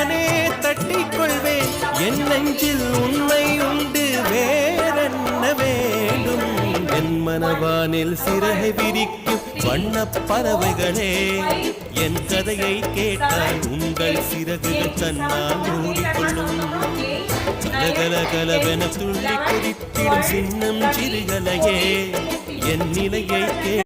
நானே தட்டிக் கொள்வேன். என் நெஞ்சில் உண்மை உண்டு வேறென்ன வேண்டும்? என் மனவானில் சிறகை விரிக்கும் வண்ண பறவைகளே என் கதையை கேட்டால் உங்கள் சிறகுகள் தன்னால் மூடிக்கொள்ளும். கலகல கலவென துள்ளி குதித்திடும் சின்னம் சிறுகலையே